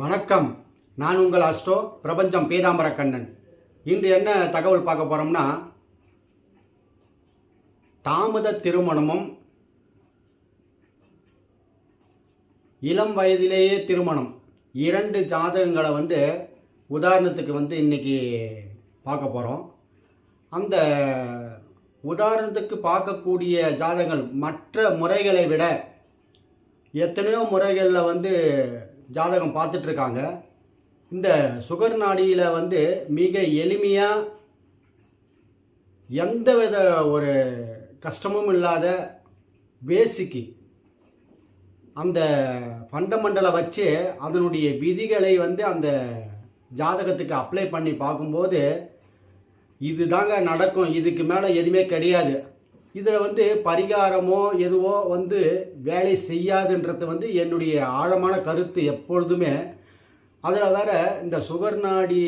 வணக்கம். நான் உங்கள் அஸ்டோ பிரபஞ்சம் பீதாம்பர கண்ணன். இன்று என்ன தகவல் பார்க்க போகிறோம்னா தாமத திருமணமும் இளம் வயதிலேயே திருமணம். இரண்டு ஜாதகங்களை வந்து உதாரணத்துக்கு வந்து இன்னைக்கு பார்க்க போகிறோம் அந்த உதாரணத்துக்கு பார்க்கக்கூடிய ஜாதகங்கள் மற்ற முறைகளை விட எத்தனையோ முறைகளில் வந்து ஜாதகம் பார்த்துட்ருக்காங்க. இந்த சுகர் நாடியில் வந்து மிக எளிமையாக எந்தவித ஒரு கஷ்டமும் இல்லாத பேசிக்கு அந்த ஃபண்டமெண்டலை வச்சு அதனுடைய விதிகளை வந்து அந்த ஜாதகத்துக்கு அப்ளை பண்ணி பார்க்கும்போது இதுதாங்க நடக்கும். இதுக்கு மேலே எதுவுமே கிடையாது. இதில் வந்து பரிகாரமோ எதுவோ வந்து வேலை செய்யாதுன்றது வந்து என்னுடைய ஆழமான கருத்து எப்பொழுதுமே. அதில் வேற இந்த சுகர்நாடி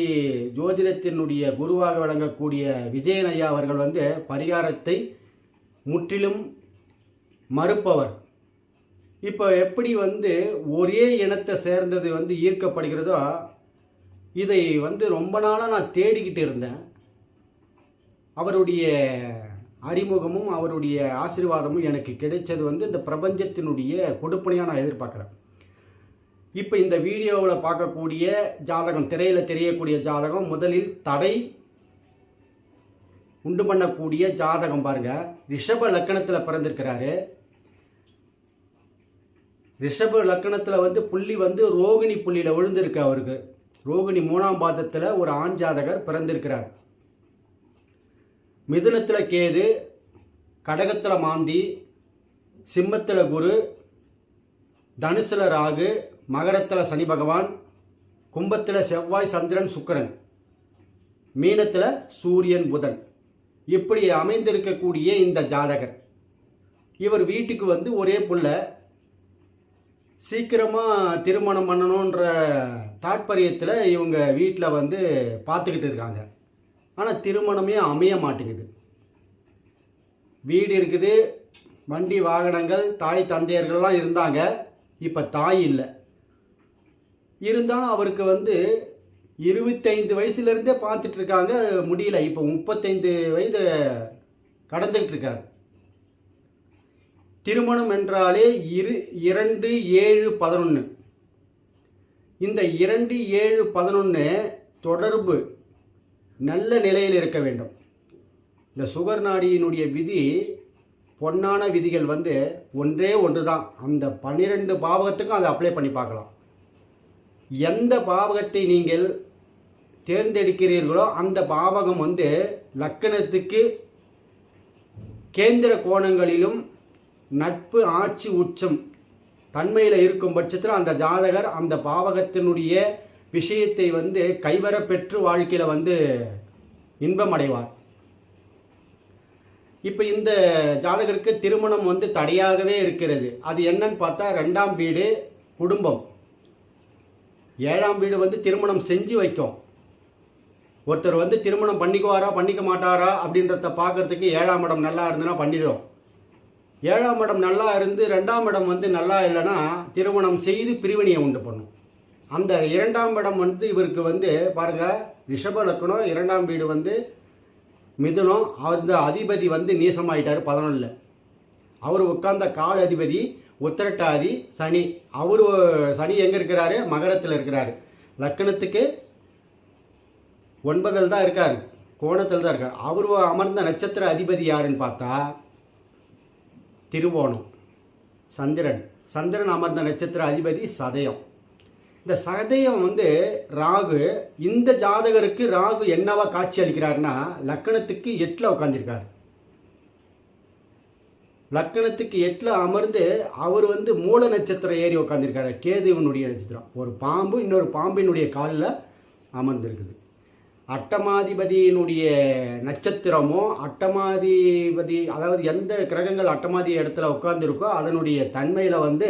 ஜோதிடத்தினுடைய குருவாக விளங்கக்கூடிய விஜயன் ஐயா அவர்கள் வந்து பரிகாரத்தை முற்றிலும் மறுப்பவர். இப்போ எப்படி வந்து ஒரே இனத்தை சேர்ந்தது வந்து ஈர்க்கப்படுகிறதோ இதை வந்து ரொம்ப நாளாக நான் தேடிக்கிட்டு இருந்தேன். அவருடைய அறிமுகமும் அவருடைய ஆசீர்வாதமும் எனக்கு கிடைச்சது வந்து இந்த பிரபஞ்சத்தினுடைய கொடுப்பனையாக நான் எதிர்பார்க்குறேன். இப்போ இந்த வீடியோவில் பார்க்கக்கூடிய ஜாதகம் திரையில் தெரியக்கூடிய ஜாதகம் முதலில் தடை உண்டு பண்ணக்கூடிய ஜாதகம் பாருங்கள் ரிஷப லக்கணத்தில் பிறந்திருக்கிறாரு. ரிஷப லக்கணத்தில் வந்து புள்ளி வந்து ரோகிணி புள்ளியில் விழுந்திருக்கு அவருக்கு. ரோகிணி மூணாம் பாதத்தில் ஒரு ஆண் ஜாதகர் பிறந்திருக்கிறார். மிதுனத்தில் கேது கடகத்தில் மாந்தி சிம்மத்தில் குரு தனுசில் ராகு மகரத்தில் சனி பகவான் கும்பத்தில் செவ்வாய் சந்திரன் சுக்கரன். மீனத்தில் சூரியன் புதன். இப்படி அமைந்திருக்கக்கூடிய இந்த ஜாதகர். இவர் வீட்டுக்கு வந்து ஒரே புள்ள. சீக்கிரமாக திருமணம் பண்ணணுன்ற தாற்பயத்தில் இவங்க வீட்டில் வந்து பார்த்துக்கிட்டு இருக்காங்க. ஆனால் திருமணமே அமைய மாட்டேங்குது. வீடு இருக்குது வண்டி வாகனங்கள் தாய் தந்தையர்கள்லாம் இருந்தாங்க. இப்போ தாய் இல்லை. இருந்தாலும் அவருக்கு வந்து இருபத்தைந்து வயசுலேருந்தே பார்த்துட்டு இருக்காங்க முடியல. இப்போ முப்பத்தைந்து வயது கடந்துக்கிட்டு இருக்காரு திருமணம் என்றாலே இரு இரண்டு ஏழு பதினொன்று இந்த இரண்டு ஏழு பதினொன்று தொடர்பு நல்ல நிலையில் இருக்க வேண்டும். இந்த சுகர் நாடியினுடைய விதி பொன்னான விதிகள் வந்து ஒன்றே ஒன்று தான் அந்த பன்னிரெண்டு பாவகத்துக்கும் அதை அப்ளை பண்ணி பார்க்கலாம். எந்த பாவகத்தை நீங்கள் தேர்ந்தெடுக்கிறீர்களோ அந்த பாவகம் வந்து லக்கணத்துக்கு கேந்திர கோணங்களிலும் நட்பு ஆட்சி உச்சம் தன்மையில் இருக்கும் பட்சத்தில் அந்த ஜாதகர் அந்த பாவகத்தினுடைய விஷயத்தை வந்து கைவர பெற்று வாழ்க்கையில் வந்து இன்பம் அடைவார் இப்போ இந்த ஜாதகருக்கு திருமணம் வந்து தடையாகவே இருக்கிறது. அது என்னன்னு பார்த்தா ரெண்டாம் வீடு குடும்பம். ஏழாம் வீடு வந்து திருமணம் செஞ்சு வைக்கும். ஒருத்தர் வந்து திருமணம் பண்ணிக்குவாரா பண்ணிக்க மாட்டாரா அப்படின்றத பார்க்கறதுக்கு ஏழாம் இடம் நல்லா இருந்ததுன்னா பண்ணிடும். ஏழாம் இடம் நல்லா இருந்து ரெண்டாம் இடம் வந்து நல்லா இல்லைன்னா திருமணம் செய்து பிரிவினையை உண்டு பண்ணும். அந்த இரண்டாம் இடம் வந்து இவருக்கு வந்து பாருங்க ரிஷப லக்கணம் இரண்டாம் வீடு வந்து மிதுனம். அந்த அதிபதி வந்து நீசமாயிட்டார் பதினொன்றில் அவர் உட்கார்ந்த கால் அதிபதி உத்திரட்டாதி சனி. அவர் சனி எங்கே இருக்கிறாரு? மகரத்தில் இருக்கிறாரு. லக்கணத்துக்கு ஒன்பதில் தான் இருக்கார். கோணத்தில் தான் இருக்கார். அவர் அமர்ந்த நட்சத்திர அதிபதி யாருன்னு பார்த்தா திருவோணம் சந்திரன். சந்திரன் அமர்ந்த நட்சத்திர அதிபதி சதயம். இந்த சதயம் வந்து ராகு இந்த ஜாதகருக்கு ராகு என்னவா காட்சி அளிக்கிறாருன்னா லக்கணத்துக்கு எட்டில் உட்காந்துருக்காரு லக்கணத்துக்கு எட்டில் அமர்ந்து அவர் வந்து மூல நட்சத்திரம் ஏறி உட்காந்துருக்காரு கேதுவனுடைய நட்சத்திரம். ஒரு பாம்பு இன்னொரு பாம்பினுடைய காலில் அமர்ந்திருக்குது. அட்டமாதிபதியினுடைய நட்சத்திரமோ அட்டமாதிபதி அதாவது எந்த கிரகங்கள் அட்டமாதி இடத்துல உட்காந்துருக்கோ அதனுடைய தன்மையில் வந்து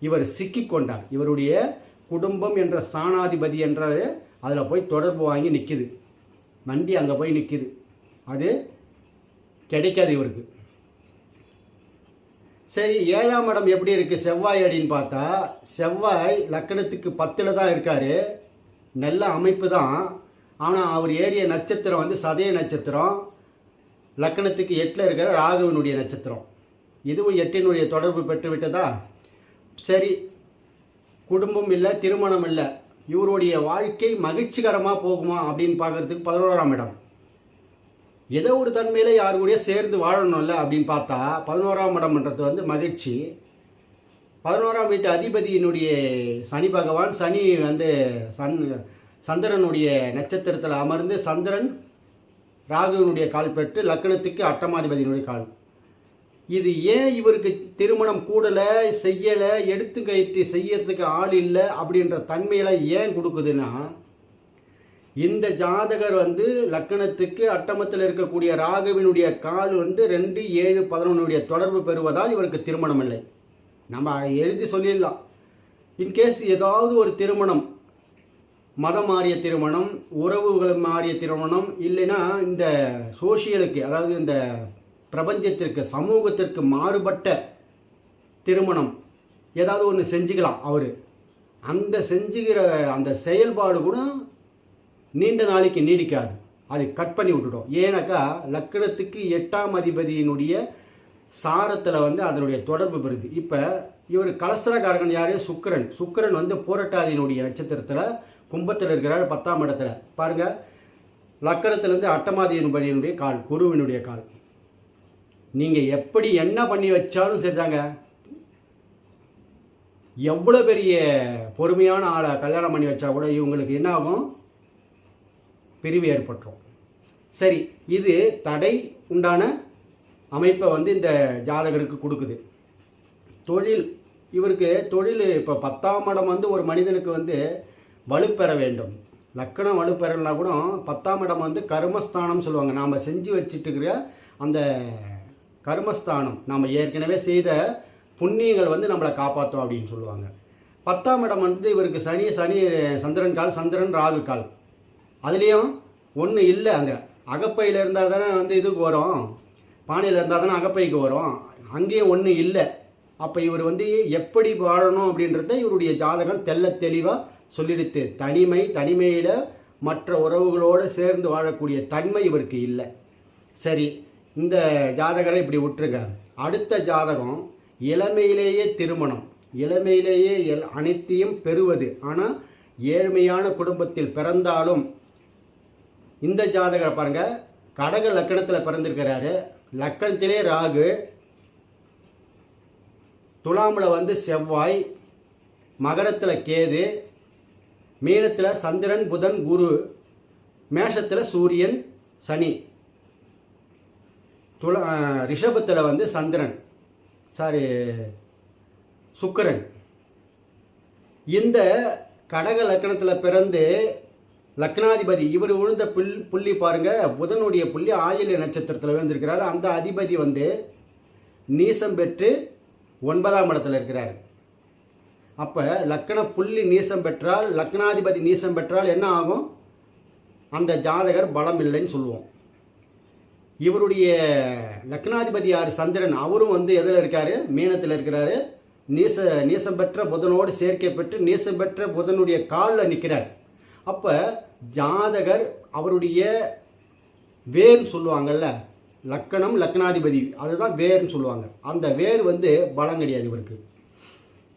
இவர் சிக்கி கொண்டார் இவருடைய குடும்பம் என்ற ஸ்தானாதிபதி என்ற அதில் போய் தொடர்பு வாங்கி நிற்கிது வண்டி அங்கே போய் நிற்கிது அது கிடைக்காது இவருக்கு. சரி ஏழாம் இடம் எப்படி இருக்குது செவ்வாய் அப்படின்னு பார்த்தா செவ்வாய் லக்கணத்துக்கு பத்தில் தான் இருக்கார். நல்ல அமைப்பு தான். ஆனால் அவர் ஏறிய நட்சத்திரம் வந்து சதய நட்சத்திரம். லக்கணத்துக்கு எட்டில் இருக்கிற ராகுவினுடைய நட்சத்திரம். இதுவும் எட்டினுடைய தொடர்பு பெற்று விட்டதா சரி குடும்பம் இல்லை திருமணம் இல்லை. இவருடைய வாழ்க்கை மகிழ்ச்சிகரமாக போகுமா அப்படின்னு பார்க்கறதுக்கு பதினோராம் இடம். ஏதோ ஒரு தன்மையில் யாரு கூடயே சேர்ந்து வாழணும்ல அப்படின்னு பார்த்தா பதினோராம் இடம்ன்றது வந்து மகிழ்ச்சி. பதினோராம் வீட்டு அதிபதியினுடைய சனி பகவான் சனி வந்து சன் சந்திரனுடைய நட்சத்திரத்தில் அமர்ந்து சந்திரன் ராகுவினுடைய கால் பெற்று லக்னத்துக்கு அட்டமாதிபதியினுடைய கால். இது ஏன் இவருக்கு திருமணம் கூடலை செய்யலை எடுத்து கயிற்று செய்யறதுக்கு ஆள் இல்லை அப்படின்ற தன்மையெல்லாம் ஏன் கொடுக்குதுன்னா இந்த ஜாதகர் வந்து லக்கணத்துக்கு அட்டமத்தில் இருக்கக்கூடிய ராகவினுடைய கால் வந்து ரெண்டு ஏழு பதினொன்னுடைய தொடர்பு பெறுவதால் இவருக்கு திருமணம் இல்லை. நம்ம எழுதி சொல்லிடலாம். இன்கேஸ் ஏதாவது ஒரு திருமணம் மதம் மாறிய திருமணம் உறவுகள் மாறிய திருமணம் இல்லைன்னா இந்த சோஷியலுக்கு அதாவது இந்த பிரபஞ்சத்திற்கு சமூகத்திற்கு மாறுபட்ட திருமணம். ஏதாவது ஒன்று செஞ்சுக்கலாம் அவர். அந்த செஞ்சுக்கிற அந்த செயல்பாடு கூட நீண்ட நாளைக்கு நீடிக்காது. அது கட் பண்ணி விட்டுடும் ஏன்னாக்கா லக்கணத்துக்கு எட்டாம் அதிபதியினுடைய சாரத்தில் வந்து அதனுடைய தொடர்பு பெறுது. இப்போ இவர் கலசரக்காரகன் யார்? சுக்கிரன். சுக்கிரன் வந்து போராட்டாதியினுடைய நட்சத்திரத்தில் கும்பத்தில் இருக்கிறார் பத்தாம் இடத்துல. பாருங்கள் லக்கணத்திலேருந்து அட்டமாதியினுடைய கால் குருவினுடைய கால். நீங்கள் எப்படி என்ன பண்ணி வச்சாலும் சரிதாங்க. எவ்வளோ பெரிய பொறுமையான ஆளை கல்யாணம் பண்ணி வச்சா கூட இவங்களுக்கு என்ன ஆகும்? பிரிவு ஏற்பட்டுரும். சரி இது தடை உண்டான அமைப்பை வந்து இந்த ஜாதகருக்கு கொடுக்குது. தொழில் இவருக்கு தொழில் இப்போ பத்தாம் இடம் வந்து ஒரு மனிதனுக்கு வந்து வலுப்பெற வேண்டும். லக்கணம் வலுப்பெறலாம் கூட பத்தாம் இடம் வந்து கர்மஸ்தானம் சொல்லுவாங்க. நாம் செஞ்சு வச்சுட்டு இருக்கிற அந்த கர்மஸ்தானம். நாம் ஏற்கனவே செய்த புண்ணியங்கள் வந்து நம்மளை காப்பாற்றும் அப்படின்னு சொல்லுவாங்க. பத்தாம் இடம் வந்து இவருக்கு சனி சனி சந்திரன் கால் சந்திரன் ராகு கால். அதுலேயும் ஒன்று இல்லை அங்கே. அகப்பையில் இருந்தால் தானே வந்து இதுக்கு வரும். பானையில் இருந்தால் தானே அகப்பைக்கு வரும். அங்கேயும் ஒன்று இல்லை. அப்போ இவர் வந்து எப்படி வாழணும் அப்படின்றத இவருடைய ஜாதகம் தெள்ள தெளிவாக சொல்லிடுத்து. தனிமை தனிமையில் மற்ற உறவுகளோடு சேர்ந்து வாழக்கூடிய தன்மை இவருக்கு இல்லை. சரி இந்த ஜாதகரை இப்படி விட்டுருங்க. அடுத்த ஜாதகம் இளமையிலேயே திருமணம். இளமையிலேயே எல் அனைத்தையும் பெறுவது. ஆனால் ஏழ்மையான குடும்பத்தில் பிறந்தாலும் இந்த ஜாதகரை பாருங்கள் கடக லக்கணத்தில் பிறந்திருக்கிறாரு. லக்கணத்திலே ராகு துலாமில் வந்து செவ்வாய் மகரத்தில் கேது மீனத்தில் சந்திரன் புதன் குரு மேஷத்தில் சூரியன் சனி. துள ரிஷபத்தில் வந்து சந்திரன். சாரி சுக்கரன். இந்த கடக லக்கணத்தில் பிறந்து லக்னாதிபதி இவர் விழுந்த புல் புள்ளி பாருங்கள் புதனுடைய புள்ளி ஆயில்ய நட்சத்திரத்தில் விழுந்திருக்கிறார். அந்த அதிபதி வந்து நீசம் பெற்று ஒன்பதாம் இடத்துல இருக்கிறார். அப்போ லக்கண புள்ளி நீசம் பெற்றால் லக்னாதிபதி நீசம் பெற்றால் என்ன ஆகும்? அந்த ஜாதகர் பலம் இல்லைன்னு சொல்லுவோம். இவருடைய லக்னாதிபதி யார்? சந்திரன். அவரும் வந்து எதில் இருக்காரு? மீனத்தில் இருக்கிறாரு. நீச நீசம் பெற்ற புதனோடு சேர்க்கை பெற்று நீசம் பெற்ற புதனுடைய காலில் நிற்கிறார் அப்போ ஜாதகர் அவருடைய வேர்னு சொல்லுவாங்கல்ல லக்கணம் லக்னாதிபதி. அதுதான் வேர்னு சொல்லுவாங்க. அந்த வேர் வந்து பலம் கிடையாது இவருக்கு.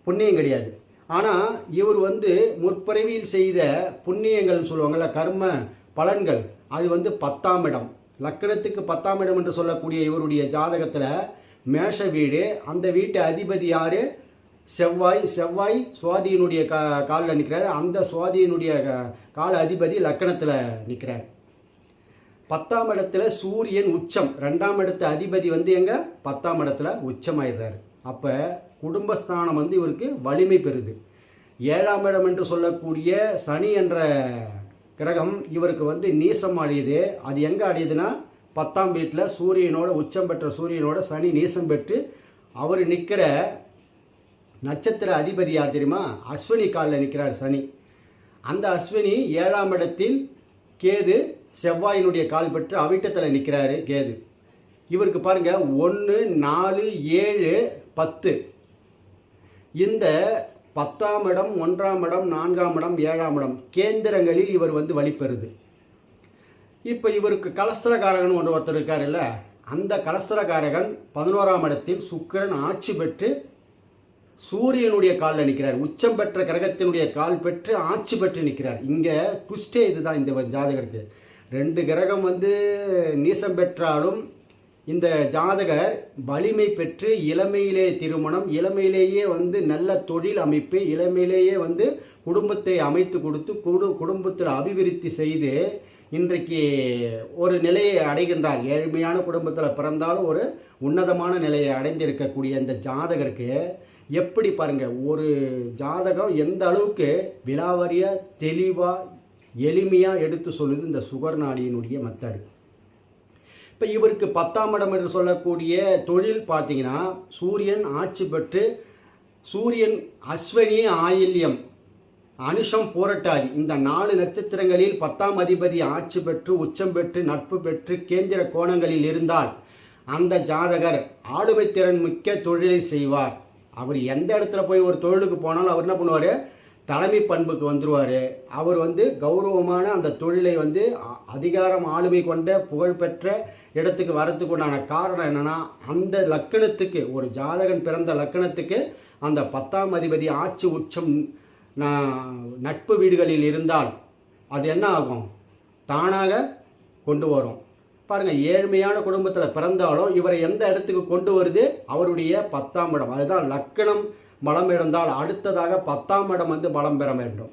புண்ணியம் கிடையாது. ஆனால் இவர் வந்து முற்பிறவியில் செய்த புண்ணியங்கள்னு சொல்லுவாங்கள்ல கர்ம பலன்கள் அது வந்து பத்தாம் இடம். லக்கணத்துக்கு பத்தாம் இடம் என்று சொல்லக்கூடிய இவருடைய ஜாதகத்தில் மேஷ வீடு. அந்த வீட்டு அதிபதி யார்? செவ்வாய். செவ்வாய் சுவாதியினுடைய கா காலில் நிற்கிறார் அந்த சுவாதியினுடைய கால அதிபதி லக்கணத்தில் நிற்கிறார் பத்தாம் இடத்துல சூரியன் உச்சம். ரெண்டாம் இடத்து அதிபதி வந்து எங்கே? பத்தாம் இடத்துல உச்சமாயிடுறாரு. அப்போ குடும்பஸ்தானம் வந்து இவருக்கு வலிமை பெறுது. ஏழாம் இடம் என்று சொல்லக்கூடிய சனி என்ற கிரகம் இவருக்கு வந்து நீசம் அழியுது அது எங்கே அழியுதுன்னா பத்தாம் வீட்டில் சூரியனோட உச்சம் பெற்ற சூரியனோட சனி நீசம் பெற்று அவர் நிற்கிற நட்சத்திர அதிபதி யார் தெரியுமா? அஸ்வினி காலில் நிற்கிறார் சனி. அந்த அஸ்வினி ஏழாம் இடத்தில் கேது செவ்வாயினுடைய கால் பெற்று அவிட்டத்தில் நிற்கிறாரு கேது. இவருக்கு பாருங்கள் ஒன்று நாலு ஏழு பத்து. இந்த பத்தாம் இடம் ஒன்றாம் இடம் நான்காம் இடம் ஏழாம் இடம். கேந்திரங்களில் இவர் வந்து வழிபெறுது. இப்போ இவருக்கு கலஸ்திரகாரகன் ஒன்று ஒருத்தர் இருக்காருல்ல அந்த கலஸ்திரகாரகன் பதினோராம் இடத்தில் சுக்கிரன் ஆட்சி பெற்று சூரியனுடைய காலில் நிற்கிறார். உச்சம் பெற்ற கிரகத்தினுடைய கால் பெற்று ஆட்சி பெற்று நிற்கிறார். இங்கே ட்விஸ்டே இதுதான் இந்த ஜாதகருக்கு. ரெண்டு கிரகம் வந்து நீசம் பெற்றாலும் இந்த ஜாதகர் வலிமை பெற்று இளமையிலே திருமணம் இளமையிலேயே வந்து நல்ல தொழில் அமைப்பு இளமையிலேயே வந்து குடும்பத்தை அமைத்து கொடுத்து குடு குடும்பத்தில் அபிவிருத்தி செய்து இன்றைக்கு ஒரு நிலையை அடைகின்றார். ஏழ்மையான குடும்பத்தில் பிறந்தாலும் ஒரு உன்னதமான நிலையை அடைந்திருக்கக்கூடிய இந்த ஜாதகருக்கு எப்படி பாருங்கள் ஒரு ஜாதகம் எந்த அளவுக்கு விலாவரியாக தெளிவாக எளிமையாக எடுத்து சொல்லுது இந்த சுகர் நாடியினுடைய மெத்தடு. இப்போ இவருக்கு பத்தாம் இடம் என்று சொல்லக்கூடிய தொழில் பார்த்தீங்கன்னா சூரியன் ஆட்சி பெற்று சூரியன் அஸ்வனி ஆயில்யம் அனுஷம் போரட்டாதி. இந்த நாலு நட்சத்திரங்களில் பத்தாம் அதிபதி ஆட்சி பெற்று உச்சம் பெற்று நட்பு பெற்று கேந்திர கோணங்களில் இருந்தால் அந்த ஜாதகர் ஆளுமை திறன் மிக்க தொழிலை செய்வார். அவர் எந்த இடத்துல போய் ஒரு தொழிலுக்கு போனாலும் அவர் என்ன பண்ணுவார்? தலைமை பண்புக்கு வந்துடுவார் அவர் வந்து கௌரவமான அந்த தொழிலை வந்து அ- அதிகாரம் ஆளுமை கொண்ட புகழ்பெற்ற இடத்துக்கு வரத்துக்கு உண்டான காரணம் என்னன்னா அந்த லக்கணத்துக்கு ஒரு ஜாதகன் பிறந்த லக்கணத்துக்கு அந்த பத்தாம் அதிபதி ஆட்சி உச்சம் ந- நட்பு வீடுகளில் இருந்தால் அது என்ன ஆகும்? தானாக கொண்டு வரும். பாருங்கள் ஏழ்மையான குடும்பத்தில் பிறந்தாலும் இவரை எந்த இடத்துக்கு கொண்டு வருது? அவருடைய பத்தாம் இடம். அதுதான் லக்கணம் பலம் இருந்தால் அடுத்ததாக பத்தாம் இடம் வந்து பலம் பெற வேண்டும்.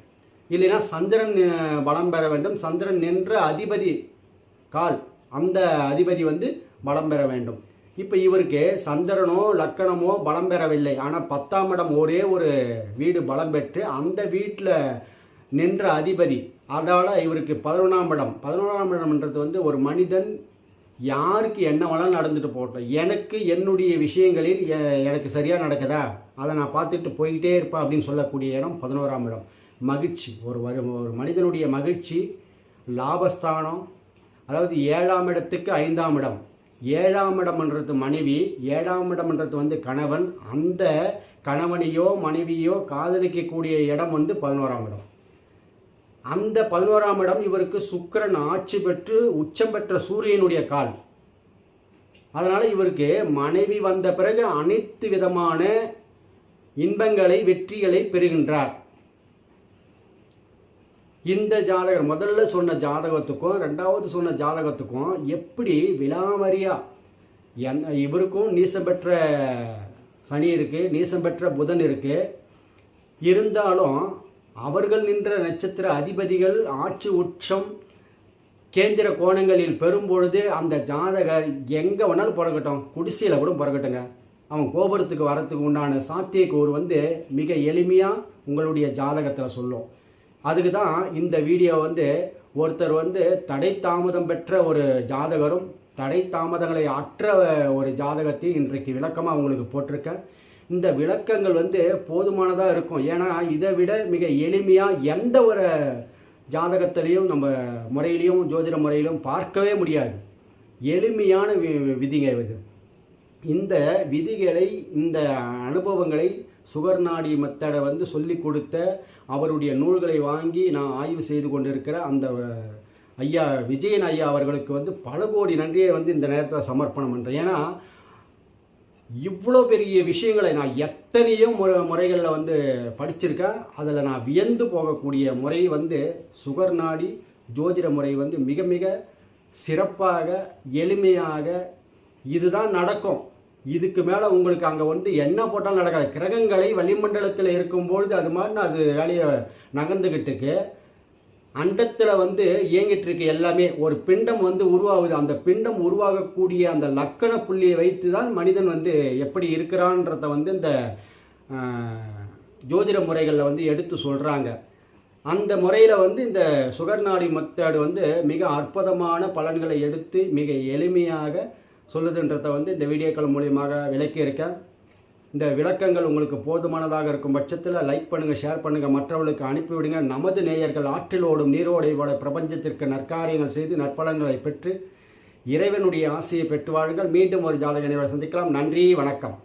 இல்லைன்னா சந்திரன் பலம் பெற வேண்டும். சந்திரன் நின்ற அதிபதி கால் அந்த அதிபதி வந்து பலம் பெற வேண்டும். இப்போ இவருக்கு சந்திரனோ லக்கணமோ பலம் பெறவில்லை. ஆனால் பத்தாம் இடம் ஒரே ஒரு வீடு பலம் பெற்று அந்த வீட்டில் நின்ற அதிபதி அதால் இவருக்கு பதினொன்றாம் இடம். பதினொன்றாம் இடம்ன்றது வந்து ஒரு மனிதன் யாருக்கு என்ன வேணாலும் நடந்துட்டு போட்டோம் எனக்கு என்னுடைய விஷயங்களில் எனக்கு சரியாக நடக்குதா? அதை நான் பார்த்துட்டு போய்கிட்டே இருப்பேன் அப்படின்னு சொல்லக்கூடிய இடம் பதினோராம் இடம். மகிழ்ச்சி. ஒரு வரு- ஒரு மனிதனுடைய மகிழ்ச்சி லாபஸ்தானம் அதாவது ஏழாம் இடத்துக்கு ஐந்தாம் இடம். ஏழாம் இடம்ன்றது மனைவி ஏழாம் இடம்ன்றது வந்து கணவன். அந்த கணவனையோ மனைவியோ காதலிக்கக்கூடிய இடம் வந்து பதினோராம் இடம். அந்த பதினோராம் இடம் இவருக்கு சுக்கிரன் ஆட்சி பெற்று உச்சம் பெற்ற சூரியனுடைய கால். அதனால் இவருக்கு மனைவி வந்த பிறகு அனைத்து விதமான இன்பங்களை வெற்றிகளை பெறுகின்றார். இந்த ஜாதகம் முதல்ல சொன்ன ஜாதகத்துக்கும் ரெண்டாவது சொன்ன ஜாதகத்துக்கும் எப்படி விலாமரியா என் இவருக்கும் நீசம் பெற்ற சனி இருக்குது நீசம் பெற்ற புதன் இருக்குது இருந்தாலும் அவர்கள் நின்ற நட்சத்திர அதிபதிகள் ஆட்சி உச்சம் கேந்திர கோணங்களில் பெறும்பொழுது அந்த ஜாதகர் எங்கே வேணாலும் பிறக்கட்டும் குடிசையில் கூட பிறக்கட்டுங்க. அவன் கோபுரத்துக்கு வரத்துக்கு உண்டான சாத்தியக்கூறு வந்து மிக எளிமையாக உங்களுடைய ஜாதகத்தில் சொல்லும். அதுக்கு தான் இந்த வீடியோ வந்து ஒருத்தர் வந்து தடை தாமதம் பெற்ற ஒரு ஜாதகரும் தடை தாமதங்களை அற்ற ஒரு ஜாதகத்தையும் இன்றைக்கு விளக்கமாக உங்களுக்கு போட்டிருக்கேன். இந்த விளக்கங்கள் வந்து போதுமானதாக இருக்கும். ஏன்னா இதை விட மிக எளிமையாக எந்த ஒரு ஜாதகத்திலையும் நம்ம முறையிலையும் ஜோதிட முறையிலும் பார்க்கவே முடியாது. எளிமையான வி- விதிங்க இது. இந்த விதிகளை இந்த அனுபவங்களை சுகர் நாடி மெத்தடை வந்து சொல்லி கொடுத்த அவருடைய நூல்களை வாங்கி நான் ஆய்வு செய்து கொண்டிருக்கிற அந்த ஐயா விஜயன் ஐயா அவர்களுக்கு வந்து பல கோடி நன்றியை வந்து இந்த நேரத்தில் சமர்ப்பணம் பண்ணுறேன் ஏன்னா இவ்வளோ பெரிய விஷயங்களை நான் எத்தனையோ முறை முறைகளில் வந்து படிச்சிருக்கேன். அதில் நான் வியந்து போகக்கூடிய முறை வந்து சுகர் நாடி ஜோதிட முறை வந்து மிக மிக சிறப்பாக எளிமையாக இதுதான் நடக்கும். இதுக்கு மேலே உங்களுக்கு அங்கே வந்து என்ன போட்டாலும் நடக்காது. கிரகங்களை வளிமண்டலத்தில் இருக்கும்பொழுது அது மாதிரி அது வேலையை நகர்ந்துக்கிட்டு இருக்கு. அண்டத்தில் வந்து இயங்கிட்டு இருக்கு எல்லாமே. ஒரு பிண்டம் வந்து உருவாகுது. அந்த பிண்டம் உருவாகக்கூடிய அந்த லக்கண புள்ளியை வைத்து தான் மனிதன் வந்து எப்படி இருக்கிறான்றத வந்து இந்த ஜோதிட முறைகளில் வந்து எடுத்து சொல்கிறாங்க அந்த முறையில் வந்து இந்த சுகர் நாடி வந்து மிக அற்புதமான பலன்களை எடுத்து மிக எளிமையாக சொல்லுதுன்றத வந்து இந்த வீடியோக்கள் மூலியமாக விளக்கியிருக்கேன். இந்த விளக்கங்கள் உங்களுக்கு போதுமானதாக இருக்கும் பட்சத்தில் லைக் பண்ணுங்கள் ஷேர் பண்ணுங்கள் மற்றவர்களுக்கு அனுப்பிவிடுங்க நமது நேயர்கள் ஆற்றில் ஓடும் நீரோடையோட பிரபஞ்சத்திற்கு நற்காரியங்கள் செய்து நற்பலன்களை பெற்று இறைவனுடைய ஆசையை பெற்று வாழுங்கள். மீண்டும் ஒரு ஜாதக நிகழ்வை சந்திக்கலாம். நன்றி வணக்கம்.